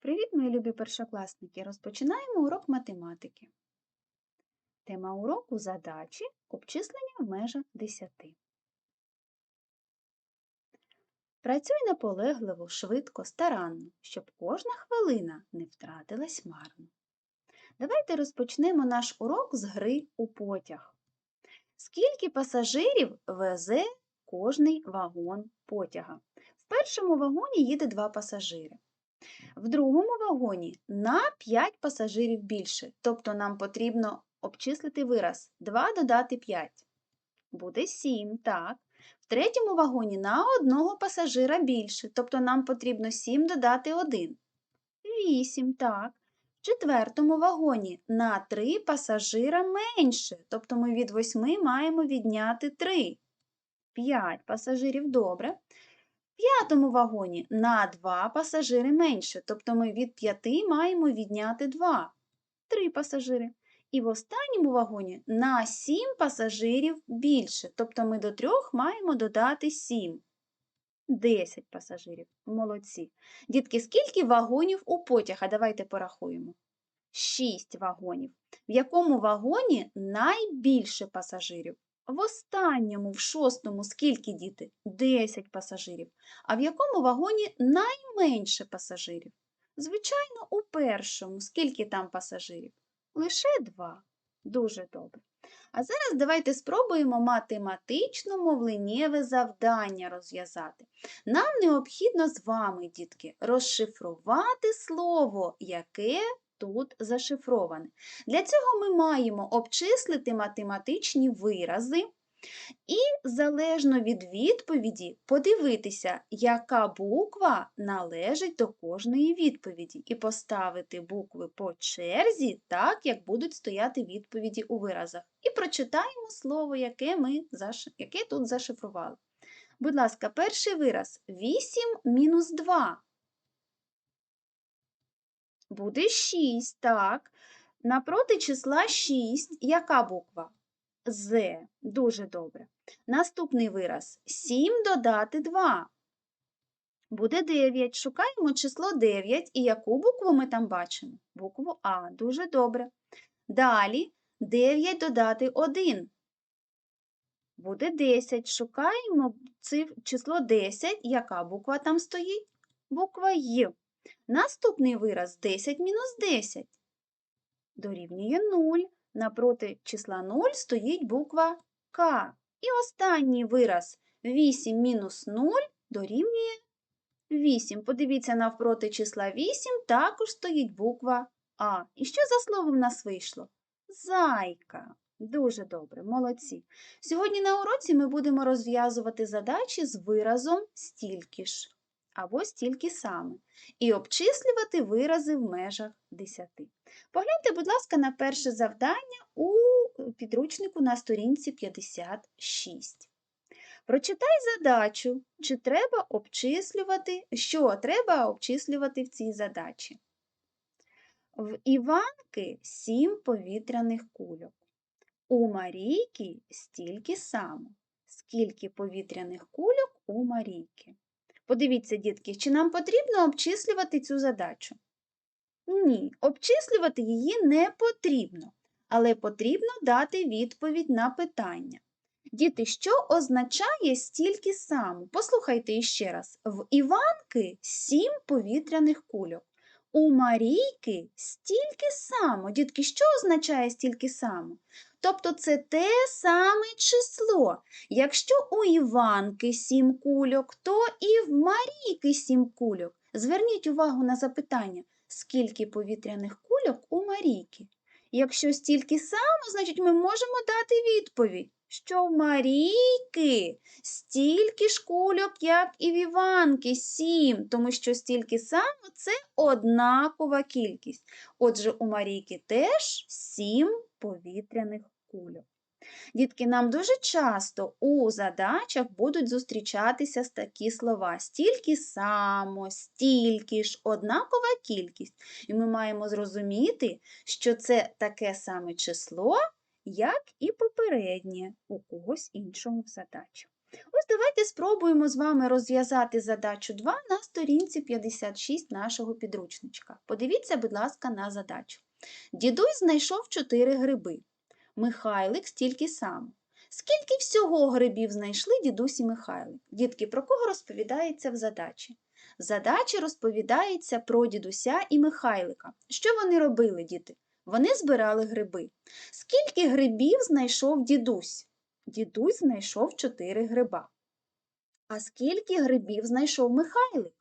Привіт, мої любі першокласники! Розпочинаємо урок математики. Тема уроку задачі обчислення в межах 10. Працюй наполегливо, швидко, старанно, щоб кожна хвилина не втратилась марно. Давайте розпочнемо наш урок з гри у потяг. Скільки пасажирів везе кожний вагон потяга? В першому вагоні їде два пасажири. В другому вагоні на 5 пасажирів більше, тобто нам потрібно обчислити вираз 2 додати 5. Буде 7, так. В третьому вагоні на одного пасажира більше, тобто нам потрібно 7 додати 1. 8, так. В четвертому вагоні на 3 пасажира менше, тобто ми від 8 маємо відняти 3. 5 пасажирів, добре п'ятому вагоні на 2 пасажири менше, тобто ми від 5 маємо відняти 2. 3 пасажири. І в останньому вагоні на 7 пасажирів більше, тобто ми до 3 маємо додати 7. 10 пасажирів. Молодці. Дітки, скільки вагонів у потяга? Давайте порахуємо. 6 вагонів. В якому вагоні найбільше пасажирів? В останньому, в шостому, скільки діти? 10 пасажирів. А в якому вагоні найменше пасажирів? Звичайно, у першому. Скільки там пасажирів? Лише два. Дуже добре. А зараз давайте спробуємо математично мовленнєве завдання розв'язати. Нам необхідно з вами, дітки, розшифрувати слово, яке тут зашифроване. Для цього ми маємо обчислити математичні вирази і, залежно від відповіді, подивитися, яка буква належить до кожної відповіді, і поставити букви по черзі, так, як будуть стояти відповіді у виразах. І прочитаємо слово, яке ми яке тут зашифрували. Будь ласка, перший вираз 8 мінус 2. Буде 6, так. Напроти числа 6 яка буква? З. Дуже добре. Наступний вираз 7 додати 2. Буде 9. Шукаємо число 9 і яку букву ми там бачимо? Букву А. Дуже добре. Далі 9 додати 1. Буде 10. Шукаємо число 10. Яка буква там стоїть? Буква Й. Наступний вираз 10 мінус 10 дорівнює 0. Напроти числа 0 стоїть буква К. І останній вираз 8 мінус 0 дорівнює 8. Подивіться, навпроти числа 8 також стоїть буква А. І що за слово в нас вийшло? Зайка. Дуже добре, молодці. Сьогодні на уроці ми будемо розв'язувати задачі з виразом стільки ж або стільки саме, і обчислювати вирази в межах 10. Погляньте, будь ласка, на перше завдання у підручнику на сторінці 56. Прочитай задачу, чи треба обчислювати, що треба обчислювати в цій задачі. В Іванки сім повітряних кульок. У Марійки стільки само. Скільки повітряних кульок у Марійки? Подивіться, дітки, чи нам потрібно обчислювати цю задачу? Ні, обчислювати її не потрібно, але потрібно дати відповідь на питання. Діти, що означає стільки само? Послухайте іще раз: в Іванки сім повітряних кульок. У Марійки стільки само. Дітки, що означає стільки само? Тобто це те саме число. Якщо у Іванки сім кульок, то і в Марійки сім кульок. Зверніть увагу на запитання, скільки повітряних кульок у Марійки. Якщо стільки само, значить ми можемо дати відповідь що в Марійки стільки ж кульок, як і в Іванки, сім, тому що стільки само це однакова кількість. Отже, у Марійки теж сім повітряних кульок. Дітки, нам дуже часто у задачах будуть зустрічатися такі слова: стільки само, стільки ж, однакова кількість. І ми маємо зрозуміти, що це таке саме число, як і попереднє у когось іншому в задачі. Ось давайте спробуємо з вами розв'язати задачу 2 на сторінці 56 нашого підручничка. Подивіться, будь ласка, на задачу. Дідусь знайшов 4 гриби. Михайлик стільки сам. Скільки всього грибів знайшли дідусь і Михайлик? Дітки, про кого розповідається в задачі? В задачі розповідається про дідуся і Михайлика. Що вони робили, діти? Вони збирали гриби. Скільки грибів знайшов дідусь? Дідусь знайшов 4 гриба. А скільки грибів знайшов Михайлик?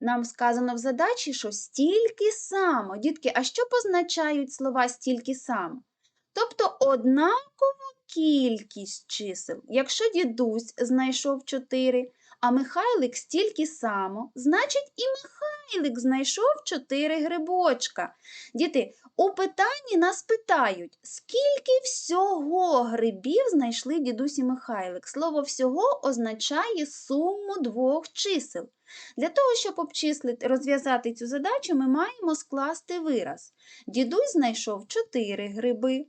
Нам сказано в задачі, що стільки само. Дітки, а що позначають слова стільки само? Тобто однакову кількість чисел. Якщо дідусь знайшов 4, а Михайлик стільки само, значить і Михайлик знайшов 4 грибочка. Діти, у питанні нас питають, скільки всього грибів знайшли дідусь Михайлик. Слово всього означає суму двох чисел. Для того, щоб обчислити, розв'язати цю задачу, ми маємо скласти вираз. Дідусь знайшов 4 гриби.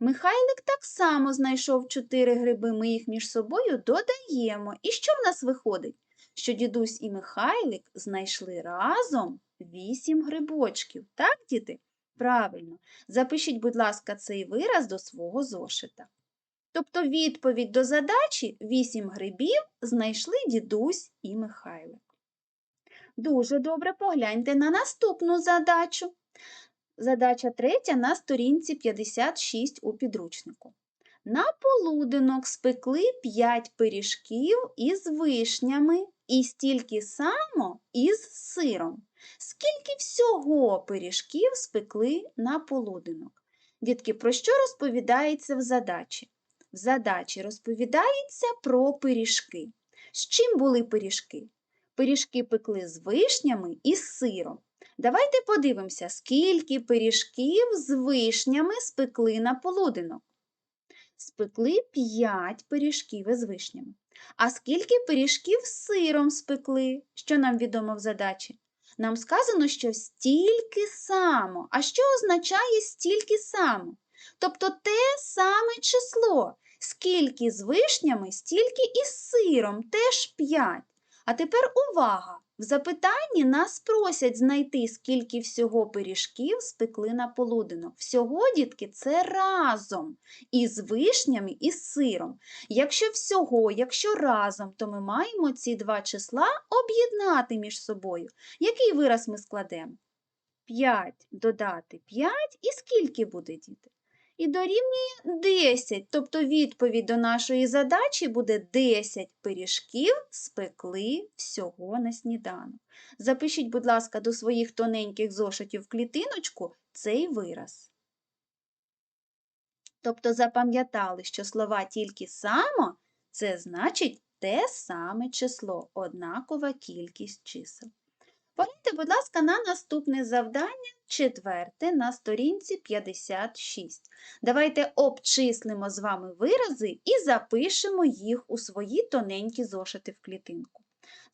Михайлик так само знайшов 4 гриби, ми їх між собою додаємо. І що в нас виходить? Що дідусь і Михайлик знайшли разом 8 грибочків. Так, діти? Правильно. Запишіть, будь ласка, цей вираз до свого зошита. Тобто відповідь до задачі 8 грибів знайшли дідусь і Михайлик. Дуже добре погляньте на наступну задачу. Задача третя на сторінці 56 у підручнику. На полуденок спекли 5 пиріжків із вишнями і стільки само із сиром. Скільки всього пиріжків спекли на полуденок? Дітки, про що розповідається в задачі? В задачі розповідається про пиріжки. З чим були пиріжки? Пиріжки пекли з вишнями і з сиром. Давайте подивимося, скільки пиріжків з вишнями спекли на полуденок. Спекли 5 пиріжків із вишнями. А скільки пиріжків з сиром спекли? Що нам відомо в задачі? Нам сказано, що стільки само. А що означає стільки само? Тобто те саме число. Скільки з вишнями, стільки і з сиром, теж 5. А тепер увага! В запитанні нас просять знайти, скільки всього пиріжків спекли на полуденок. Всього, дітки, це разом із вишнями і з сиром. Якщо всього, якщо разом, то ми маємо ці два числа об'єднати між собою. Який вираз ми складемо? 5 додати 5 і скільки буде, діти? І дорівнює 10, тобто відповідь до нашої задачі буде 10 пиріжків спекли всього на сніданок. Запишіть, будь ласка, до своїх тоненьких зошитів клітиночку цей вираз. Тобто запам'ятали, що слова тільки само це значить те саме число, однакова кількість чисел. Погляньте, будь ласка, на наступне завдання, четверте, на сторінці 56. Давайте обчислимо з вами вирази і запишемо їх у свої тоненькі зошити в клітинку.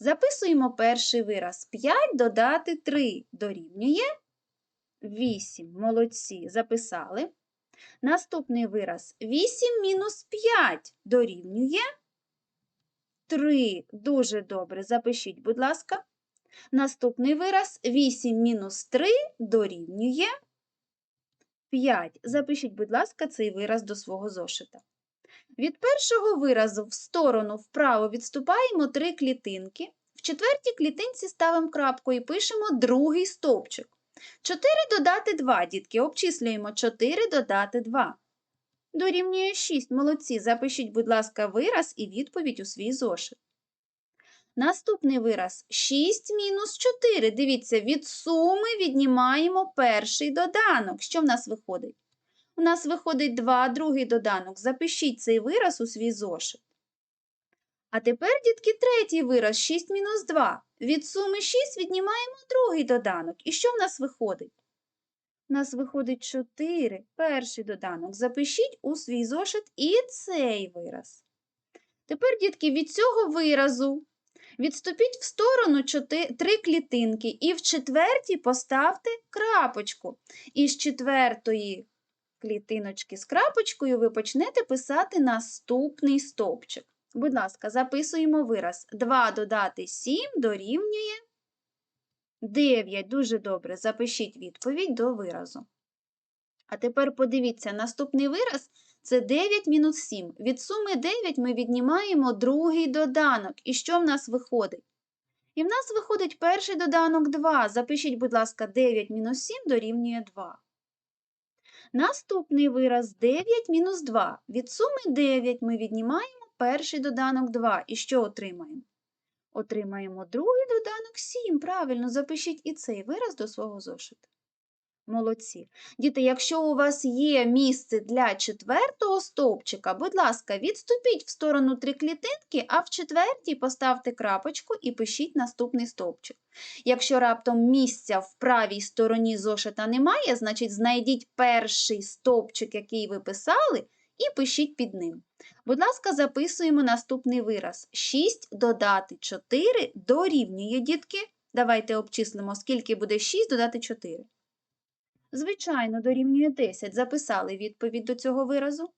Записуємо перший вираз 5 додати 3 дорівнює 8. Молодці, записали. Наступний вираз 8 мінус 5 дорівнює 3. Дуже добре. Запишіть, будь ласка. Наступний вираз 8 мінус 3 дорівнює 5. Запишіть, будь ласка, цей вираз до свого зошита. Від першого виразу в сторону вправо відступаємо 3 клітинки. В четвертій клітинці ставимо крапку і пишемо другий стовпчик. 4 додати 2, дітки, обчислюємо 4 додати 2. Дорівнює 6. Молодці. Запишіть, будь ласка, вираз і відповідь у свій зошит. Наступний вираз 6 мінус 4. Дивіться, від суми віднімаємо перший доданок. Що в нас виходить? У нас виходить 2, другий доданок. Запишіть цей вираз у свій зошит. А тепер, дітки, третій вираз 6 мінус 2. Від суми 6 віднімаємо другий доданок. І що в нас виходить? У нас виходить 4, перший доданок. Запишіть у свій зошит і цей вираз. Тепер, дітки, від цього виразу Відступіть в сторону три клітинки і в четвертій поставте крапочку. І з четвертої клітиночки з крапочкою ви почнете писати наступний стовпчик. Будь ласка, записуємо вираз. 2 додати 7 дорівнює 9. Дуже добре. Запишіть відповідь до виразу. А тепер подивіться, наступний вираз це 9 мінус 7. Від суми 9 ми віднімаємо другий доданок. І що в нас виходить? І в нас виходить перший доданок 2. Запишіть, будь ласка, 9 мінус 7 дорівнює 2. Наступний вираз 9 мінус 2. Від суми 9 ми віднімаємо перший доданок 2. І що отримаємо? Отримаємо другий доданок 7. Правильно, запишіть і цей вираз до свого зошита. Молодці. Діти, якщо у вас є місце для четвертого стовпчика, будь ласка, відступіть в сторону три клітинки, а в четвертій поставте крапочку і пишіть наступний стовпчик. Якщо раптом місця в правій стороні зошита немає, значить знайдіть перший стовпчик, який ви писали, і пишіть під ним. Будь ласка, записуємо наступний вираз. 6 додати 4 дорівнює, дітки. Давайте обчислимо, скільки буде 6 додати 4. Звичайно, дорівнює 10. Записали відповідь до цього виразу.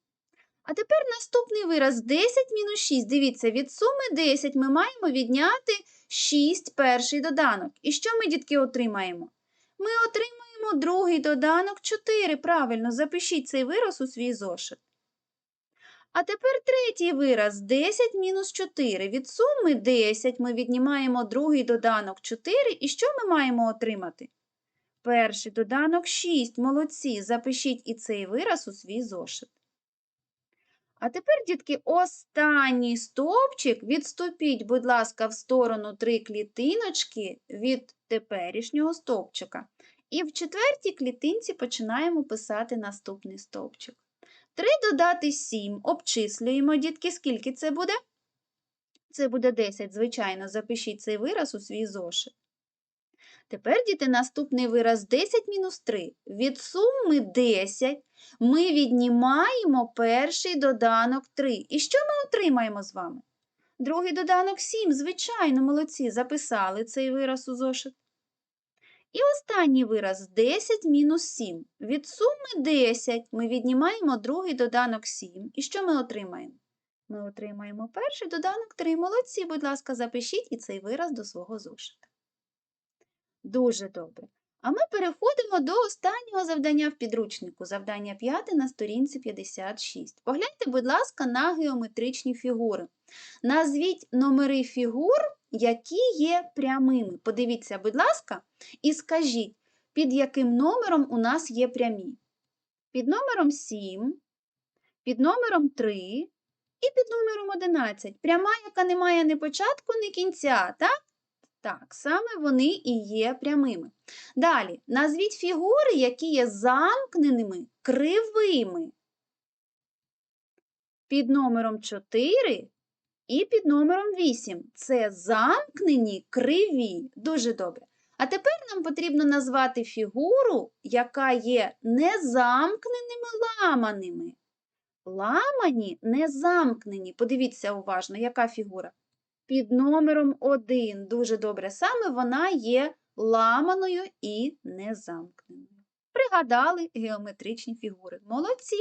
А тепер наступний вираз 10 мінус 6. Дивіться, від суми 10 ми маємо відняти 6 перший доданок. І що ми, дітки, отримаємо? Ми отримаємо другий доданок 4. Правильно, запишіть цей вираз у свій зошит. А тепер третій вираз 10 мінус 4. Від суми 10 ми віднімаємо другий доданок 4. І що ми маємо отримати? Перший доданок 6. Молодці. Запишіть і цей вираз у свій зошит. А тепер, дітки, останній стовпчик. Відступіть, будь ласка, в сторону три клітиночки від теперішнього стовпчика. І в четвертій клітинці починаємо писати наступний стовпчик. 3 додати 7. Обчислюємо, дітки, скільки це буде? Це буде 10. Звичайно, запишіть цей вираз у свій зошит. Тепер, діти, наступний вираз 10 мінус 3. Від суми 10 ми віднімаємо перший доданок 3. І що ми отримаємо з вами? Другий доданок 7. Звичайно, молодці, записали цей вираз у зошит. І останній вираз 10 мінус 7. Від суми 10 ми віднімаємо другий доданок 7. І що ми отримаємо? Ми отримаємо перший доданок 3. Молодці, будь ласка, запишіть і цей вираз до свого зошита. Дуже добре. А ми переходимо до останнього завдання в підручнику. Завдання 5 на сторінці 56. Погляньте, будь ласка, на геометричні фігури. Назвіть номери фігур, які є прямими. Подивіться, будь ласка, і скажіть, під яким номером у нас є прямі. Під номером 7, під номером 3 і під номером 11. Пряма, яка не має ні початку, ні кінця, так? Так, саме вони і є прямими. Далі, назвіть фігури, які є замкненими кривими. Під номером 4 і під номером 8. Це замкнені криві. Дуже добре. А тепер нам потрібно назвати фігуру, яка є незамкненими ламаними. Ламані незамкнені. Подивіться уважно, яка фігура? Під номером 1. Дуже добре. Саме вона є ламаною і незамкненою. Пригадали геометричні фігури. Молодці!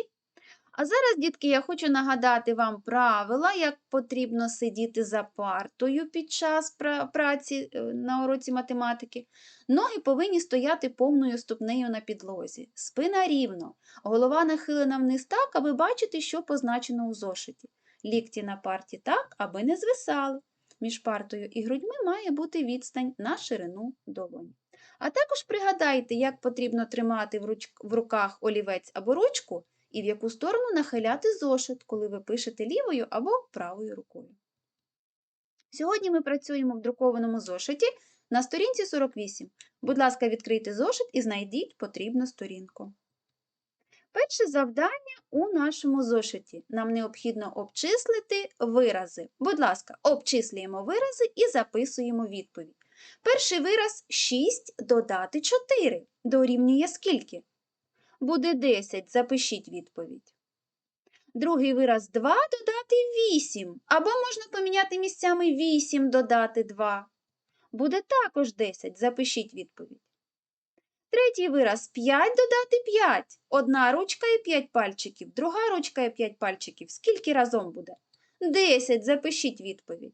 А зараз, дітки, я хочу нагадати вам правила, як потрібно сидіти за партою під час праці е, на уроці математики. Ноги повинні стояти повною ступнею на підлозі. Спина рівно, голова нахилена вниз так, аби бачити, що позначено у зошиті. Лікті на парті так, аби не звисали між партою і грудьми має бути відстань на ширину долоні. А також пригадайте, як потрібно тримати в, руках олівець або ручку і в яку сторону нахиляти зошит, коли ви пишете лівою або правою рукою. Сьогодні ми працюємо в друкованому зошиті на сторінці 48. Будь ласка, відкрийте зошит і знайдіть потрібну сторінку. Перше завдання у нашому зошиті. Нам необхідно обчислити вирази. Будь ласка, обчислюємо вирази і записуємо відповідь. Перший вираз 6 додати 4. Дорівнює скільки? Буде 10. Запишіть відповідь. Другий вираз 2 додати 8. Або можна поміняти місцями 8 додати 2. Буде також 10. Запишіть відповідь. Третій вираз 5 додати 5. Одна ручка і 5 пальчиків, друга ручка і 5 пальчиків. Скільки разом буде? 10. Запишіть відповідь.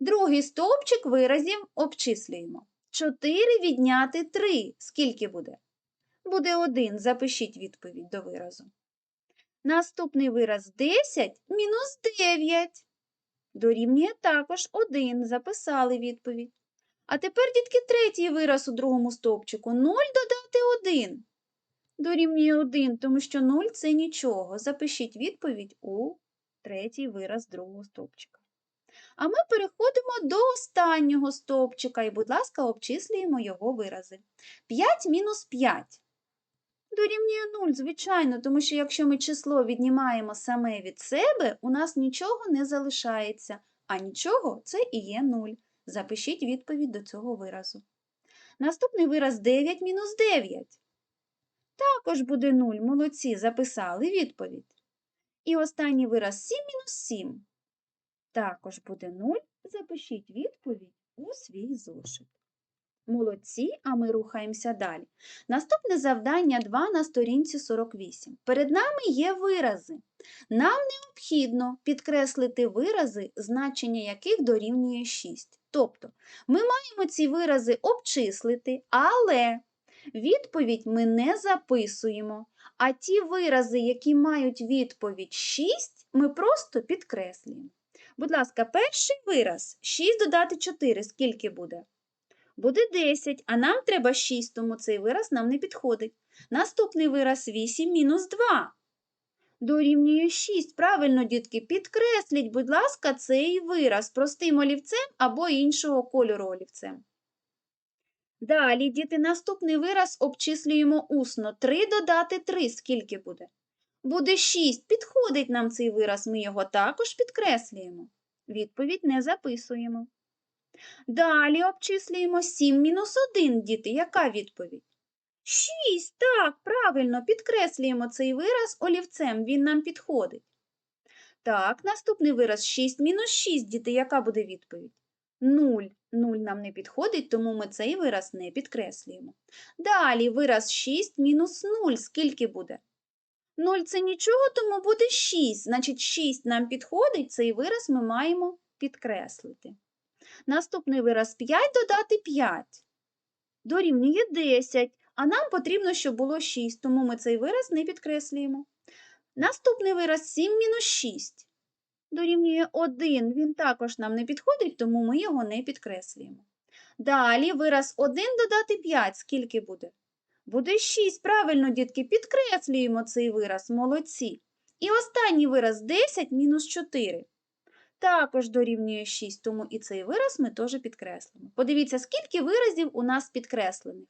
Другий стовпчик виразів обчислюємо. 4 відняти 3. Скільки буде? Буде 1. Запишіть відповідь до виразу. Наступний вираз 10 мінус 9. Дорівнює також 1. Записали відповідь. А тепер, дітки, третій вираз у другому стовпчику. 0 додати 1. Дорівнює 1, тому що 0 – це нічого. Запишіть відповідь у третій вираз другого стовпчика. А ми переходимо до останнього стовпчика і, будь ласка, обчислюємо його вирази. 5 мінус 5. Дорівнює 0, звичайно, тому що якщо ми число віднімаємо саме від себе, у нас нічого не залишається, а нічого це і є 0. Запишіть відповідь до цього виразу. Наступний вираз 9 мінус 9. Також буде 0. Молодці, записали відповідь. І останній вираз 7 мінус 7. Також буде 0. Запишіть відповідь у свій зошит. Молодці, а ми рухаємося далі. Наступне завдання 2 на сторінці 48. Перед нами є вирази. Нам необхідно підкреслити вирази, значення яких дорівнює 6. Тобто, ми маємо ці вирази обчислити, але відповідь ми не записуємо. А ті вирази, які мають відповідь 6, ми просто підкреслюємо. Будь ласка, перший вираз 6 додати 4, скільки буде? Буде 10, а нам треба 6, тому цей вираз нам не підходить. Наступний вираз 8 мінус 2. Дорівнює 6. Правильно, дітки, підкресліть, будь ласка, цей вираз простим олівцем або іншого кольору олівцем. Далі, діти, наступний вираз обчислюємо усно. 3 додати 3, скільки буде? Буде 6. Підходить нам цей вираз, ми його також підкреслюємо. Відповідь не записуємо. Далі обчислюємо 7 мінус 1, діти. Яка відповідь? 6. Так, правильно, підкреслюємо цей вираз олівцем, він нам підходить. Так, наступний вираз 6 мінус 6, діти. Яка буде відповідь? 0. 0 нам не підходить, тому ми цей вираз не підкреслюємо. Далі вираз 6 мінус 0. Скільки буде? 0 це нічого, тому буде 6. Значить, 6 нам підходить, цей вираз ми маємо підкреслити. Наступний вираз 5 додати 5. Дорівнює 10, а нам потрібно, щоб було 6, тому ми цей вираз не підкреслюємо. Наступний вираз 7 мінус 6. Дорівнює 1, він також нам не підходить, тому ми його не підкреслюємо. Далі вираз 1 додати 5, скільки буде? Буде 6. Правильно, дітки, підкреслюємо цей вираз, молодці. І останній вираз 10 мінус 4 також дорівнює 6, тому і цей вираз ми теж підкреслимо. Подивіться, скільки виразів у нас підкреслених.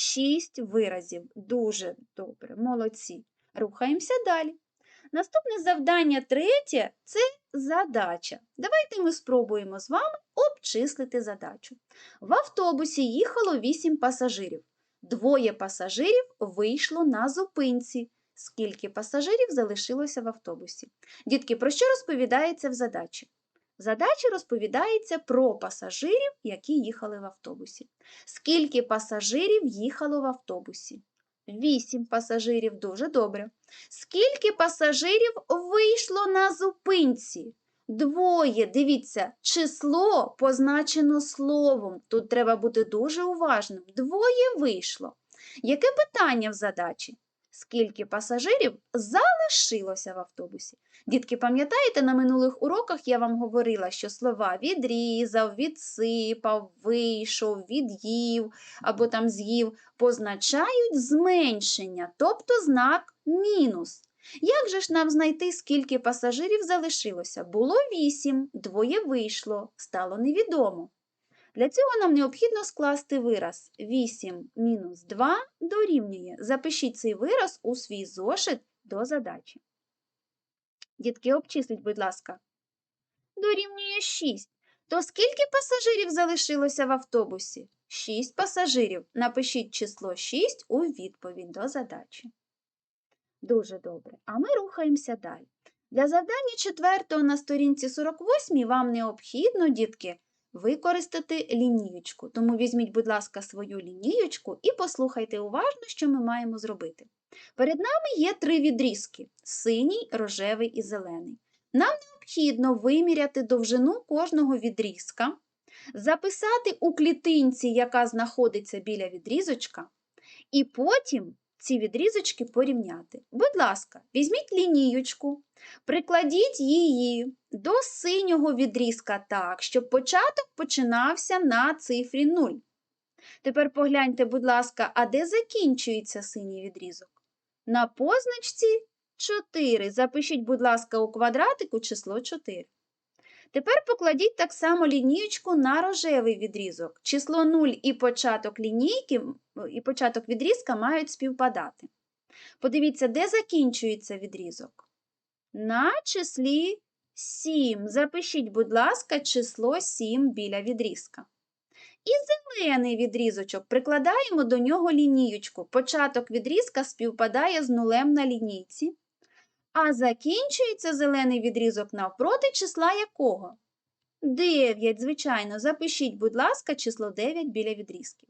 6 виразів. Дуже добре, молодці. Рухаємося далі. Наступне завдання третє це задача. Давайте ми спробуємо з вами обчислити задачу. В автобусі їхало 8 пасажирів. Двоє пасажирів вийшло на зупинці. Скільки пасажирів залишилося в автобусі? Дітки, про що розповідається в задачі? В задачі розповідається про пасажирів, які їхали в автобусі. Скільки пасажирів їхало в автобусі? Вісім пасажирів, дуже добре. Скільки пасажирів вийшло на зупинці? Двоє. Дивіться, число позначено словом. Тут треба бути дуже уважним. Двоє вийшло. Яке питання в задачі? Скільки пасажирів залишилося в автобусі. Дітки, пам'ятаєте, на минулих уроках я вам говорила, що слова відрізав, відсипав, вийшов, від'їв або там з'їв позначають зменшення, тобто знак мінус. Як же ж нам знайти, скільки пасажирів залишилося? Було вісім, двоє вийшло, стало невідомо. Для цього нам необхідно скласти вираз 8 мінус 2 дорівнює. Запишіть цей вираз у свій зошит до задачі. Дітки, обчисліть, будь ласка. Дорівнює 6. То скільки пасажирів залишилося в автобусі? 6 пасажирів. Напишіть число 6 у відповідь до задачі. Дуже добре. А ми рухаємося далі. Для завдання четвертого на сторінці 48 вам необхідно, дітки, використати лінієчку. Тому візьміть, будь ласка, свою лінієчку і послухайте уважно, що ми маємо зробити. Перед нами є три відрізки синій, рожевий і зелений. Нам необхідно виміряти довжину кожного відрізка, записати у клітинці, яка знаходиться біля відрізочка, і потім ці відрізочки порівняти. Будь ласка, візьміть лінієчку, прикладіть її до синього відрізка так, щоб початок починався на цифрі 0. Тепер погляньте, будь ласка, а де закінчується синій відрізок? На позначці 4. Запишіть, будь ласка, у квадратику число 4. Тепер покладіть так само лінієчку на рожевий відрізок. Число 0 і початок лінійки, і початок відрізка мають співпадати. Подивіться, де закінчується відрізок? На числі 7. Запишіть, будь ласка, число 7 біля відрізка. І зелений відрізочок прикладаємо до нього лінієчку. Початок відрізка співпадає з нулем на лінійці, а закінчується зелений відрізок навпроти числа якого? 9, звичайно, запишіть, будь ласка, число 9 біля відрізків.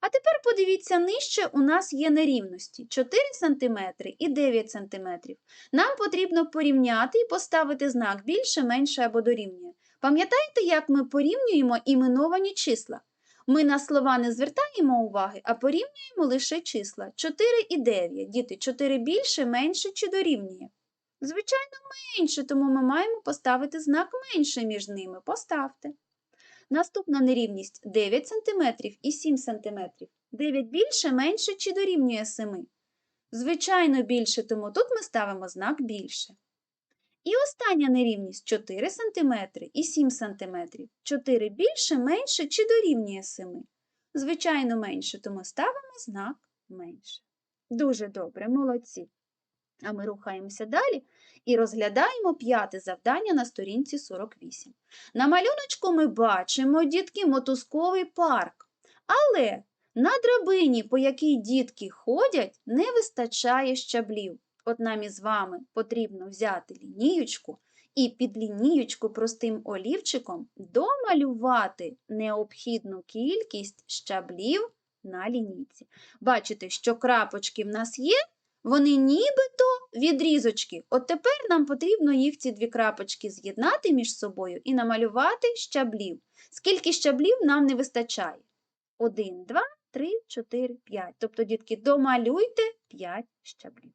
А тепер подивіться, нижче у нас є нерівності 4 см і 9 см. Нам потрібно порівняти і поставити знак більше, менше або дорівнює. Пам'ятаєте, як ми порівнюємо іменовані числа? Ми на слова не звертаємо уваги, а порівнюємо лише числа 4 і 9. Діти, 4 більше, менше чи дорівнює? Звичайно, менше, тому ми маємо поставити знак менше між ними. Поставте. Наступна нерівність 9 см і 7 см. 9 більше, менше чи дорівнює 7? Звичайно, більше, тому тут ми ставимо знак більше. І остання нерівність 4 см і 7 см. 4 більше, менше чи дорівнює 7? Звичайно, менше, тому ставимо знак менше. Дуже добре, молодці. А ми рухаємося далі і розглядаємо п'яте завдання на сторінці 48. На малюночку ми бачимо, дітки, мотузковий парк. Але на драбині, по якій дітки ходять, не вистачає щаблів. От нам із вами потрібно взяти лінієчку і під лінієчку простим олівчиком домалювати необхідну кількість щаблів на лінійці. Бачите, що крапочки в нас є, вони нібито відрізочки. От тепер нам потрібно їх ці дві крапочки з'єднати між собою і намалювати щаблів. Скільки щаблів нам не вистачає? 1, 2, 3, 4, 5. Тобто, дітки, домалюйте 5 щаблів.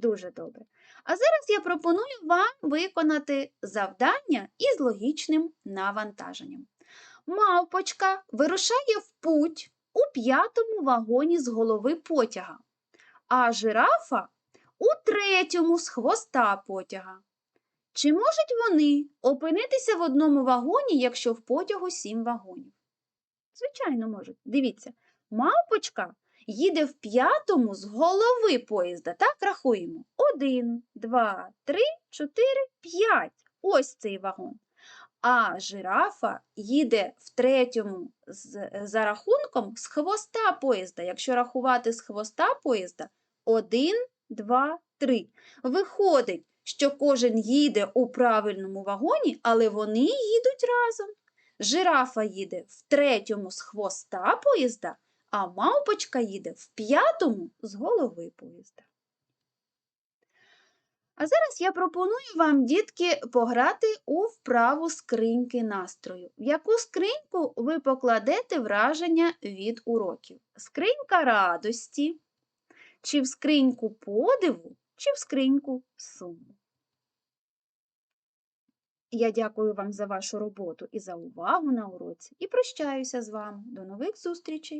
Дуже добре. А зараз я пропоную вам виконати завдання із логічним навантаженням. Мавпочка вирушає в путь у п'ятому вагоні з голови потяга, а жирафа у третьому з хвоста потяга. Чи можуть вони опинитися в одному вагоні, якщо в потягу сім вагонів? Звичайно, можуть. Дивіться, мавпочка їде в п'ятому з голови поїзда. Так рахуємо. Один, два, три, чотири, п'ять. Ось цей вагон. А жирафа їде в третьому з, за рахунком з хвоста поїзда. Якщо рахувати з хвоста поїзда, один, два, три. Виходить, що кожен їде у правильному вагоні, але вони їдуть разом. Жирафа їде в третьому з хвоста поїзда, а мавпочка їде в п'ятому з голови поїзда. А зараз я пропоную вам, дітки, пограти у вправу скриньки настрою. В яку скриньку ви покладете враження від уроків? Скринька радості, чи в скриньку подиву, чи в скриньку суму. Я дякую вам за вашу роботу і за увагу на уроці і прощаюся з вами. До нових зустрічей!